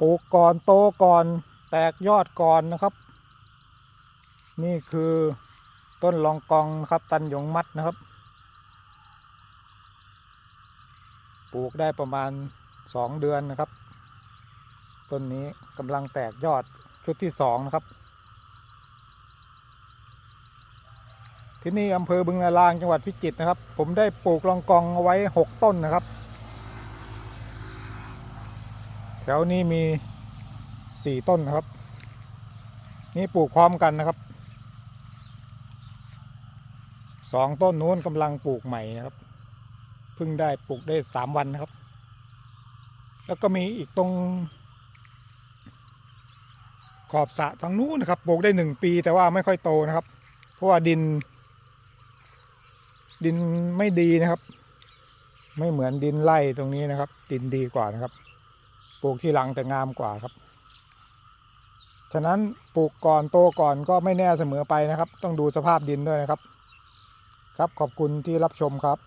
ปลูกก่อนโตก่อน แตกยอดก่อนนะครับ นี่คือต้นลองกองนะครับ ตันหยงมัดนะครับ ปลูกได้ประมาณสองเดือนนะครับ ต้นนี้กำลังแตกยอดชุดที่สองนะครับ ที่นี่อำเภอบึงนาลางจังหวัดพิจิตรนะครับ ผมได้ปลูกลองกองเอาไว้หกต้นนะครับ แถวนี้มีสี่ต้นนะครับ นี่ปลูกพร้อมกันนะครับสองต้นนู้นกำลังปลูกใหม่นะครับเพิ่งได้ปลูกได้สามวันนะครับ แล้วก็มีอีกตรง ขอบสะทางนู้นนะครับปลูกได้หนึ่งปีแต่ว่าไม่ค่อยโตนะครับ เพราะว่าดิน ดินไม่ดีนะครับ ไม่เหมือนดินไร่ตรงนี้นะครับ ดินดีกว่านะครับ ลูกที่หลังแต่งามกว่าครับ ฉะนั้นปลูกก่อนโตก่อนก็ไม่แน่เสมอไปนะครับ ต้องดูสภาพดินด้วยนะครับ ครับขอบคุณที่รับชมครับ